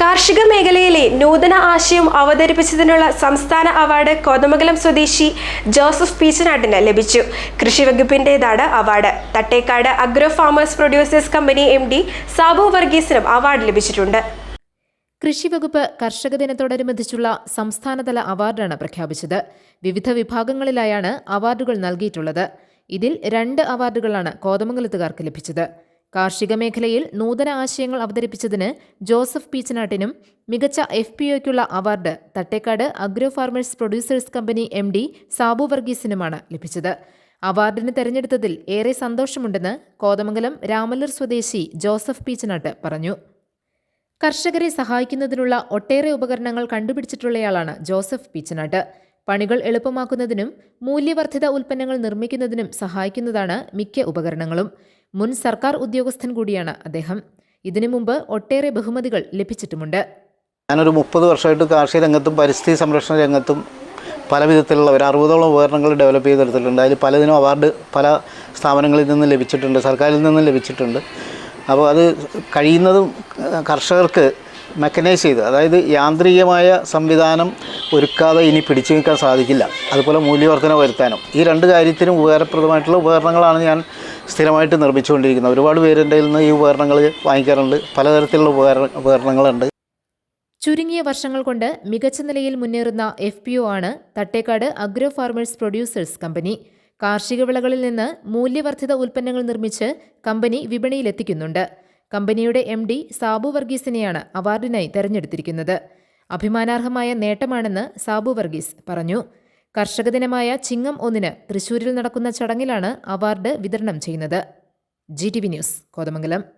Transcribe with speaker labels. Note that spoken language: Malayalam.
Speaker 1: കാർഷിക മേഖലയിലെ നൂതന ആശയം അവതരിപ്പിച്ചതിനുള്ള സംസ്ഥാന അവാർഡ് കോതമംഗലം സ്വദേശി ജോസഫ് പീച്ചനാട്ടിന് ലഭിച്ചു. കൃഷി വകുപ്പിന്റേതാണ് award. Thattekad agro farmers producers company M D Sabu വർഗീസിനും award ലഭിച്ചിട്ടുണ്ട്.
Speaker 2: കൃഷി വകുപ്പ് കർഷക ദിനത്തോടനുബന്ധിച്ചുള്ള സംസ്ഥാനതല അവാർഡാണ് പ്രഖ്യാപിച്ചത്. വിവിധ വിഭാഗങ്ങളിലായാണ് അവാർഡുകൾ നൽകിയിട്ടുള്ളത്. ഇതിൽ രണ്ട് അവാർഡുകളാണ് കോതമംഗലത്തുകാർക്ക് ലഭിച്ചത്. കാർഷിക മേഖലയിൽ നൂതന ആശയങ്ങൾ അവതരിപ്പിച്ചതിന് ജോസഫ് പീച്ചനാട്ടിനും മികച്ച F P ഒയ്ക്കുള്ള award Thattekad agro farmers producers company M D Sabu വർഗീസിനുമാണ് ലഭിച്ചത്. അവാർഡിന് തെരഞ്ഞെടുത്തതിൽ ഏറെ സന്തോഷമുണ്ടെന്ന് കോതമംഗലം രാമല്ലർ സ്വദേശി ജോസഫ് പീച്ചനാട്ട് പറഞ്ഞു. കർഷകരെ സഹായിക്കുന്നതിനുള്ള ഒട്ടേറെ ഉപകരണങ്ങൾ കണ്ടുപിടിച്ചിട്ടുള്ളയാളാണ് ജോസഫ് പീച്ചനാട്ട്. പണികൾ എളുപ്പമാക്കുന്നതിനും മൂല്യവർദ്ധിത ഉൽപ്പന്നങ്ങൾ നിർമ്മിക്കുന്നതിനും സഹായിക്കുന്നതാണ് മിക്ക ഉപകരണങ്ങളും. മുൻ സർക്കാർ ഉദ്യോഗസ്ഥൻ കൂടിയാണ് അദ്ദേഹം. ഇതിനു മുമ്പ് ഒട്ടേറെ ബഹുമതികൾ ലഭിച്ചിട്ടുമുണ്ട്.
Speaker 3: ഞാനൊരു മുപ്പത് വർഷമായിട്ട് കാർഷിക രംഗത്തും പരിസ്ഥിതി സംരക്ഷണ രംഗത്തും പല വിധത്തിലുള്ള ഒരു അറുപതോളം ഉപകരണങ്ങൾ ഡെവലപ്പ് ചെയ്തെടുത്തിട്ടുണ്ട് അതിൽ പലതിനും അവാർഡ് പല സ്ഥാപനങ്ങളിൽ നിന്ന് ലഭിച്ചിട്ടുണ്ട് സർക്കാരിൽ നിന്നും ലഭിച്ചിട്ടുണ്ട്. അപ്പോൾ അത് കഴിയുന്നതും കർഷകർക്ക് മെക്കനൈസ് ചെയ്ത്. അതായത് യാന്ത്രികമായ സംവിധാനം ഒരുക്കാതെ ഇനി പിടിച്ചു നിൽക്കാൻ സാധിക്കില്ല. അതുപോലെ മൂല്യവർധന വരുത്താനും. ഈ രണ്ട് കാര്യത്തിനും ഉപകാരപ്രദമായിട്ടുള്ള ഉപകരണങ്ങളാണ് ഞാൻ സ്ഥിരമായിട്ട് നിർമ്മിച്ചുകൊണ്ടിരിക്കുന്നത്. ഒരുപാട് പേര് എന്റെ നിന്ന് ഈ ഉപകരണങ്ങൾ വാങ്ങിക്കാറുണ്ട്. പലതരത്തിലുള്ള ഉപകരണ ഉപകരണങ്ങളുണ്ട്.
Speaker 2: ചുരുങ്ങിയ വർഷങ്ങൾ കൊണ്ട് മികച്ച നിലയിൽ മുന്നേറുന്ന എഫ് പി ഒ ആണ് Thattekkad agro farmers producers company. കാർഷിക വിളകളിൽ നിന്ന് മൂല്യവർദ്ധിത ഉൽപ്പന്നങ്ങൾ നിർമ്മിച്ച് കമ്പനി വിപണിയിലെത്തിക്കുന്നുണ്ട്. കമ്പനിയുടെ എം ഡി സാബു വർഗീസിനെയാണ് അവാർഡിനായി തെരഞ്ഞെടുത്തിരിക്കുന്നത്. അഭിമാനാർഹമായ നേട്ടമാണെന്ന് സാബു വർഗീസ് പറഞ്ഞു. കർഷക ദിനമായ ചിങ്ങം ഒന്നിന് തൃശൂരിൽ നടക്കുന്ന ചടങ്ങിലാണ് അവാർഡ് വിതരണം ചെയ്യുന്നത്. G T V news Kothamangalam.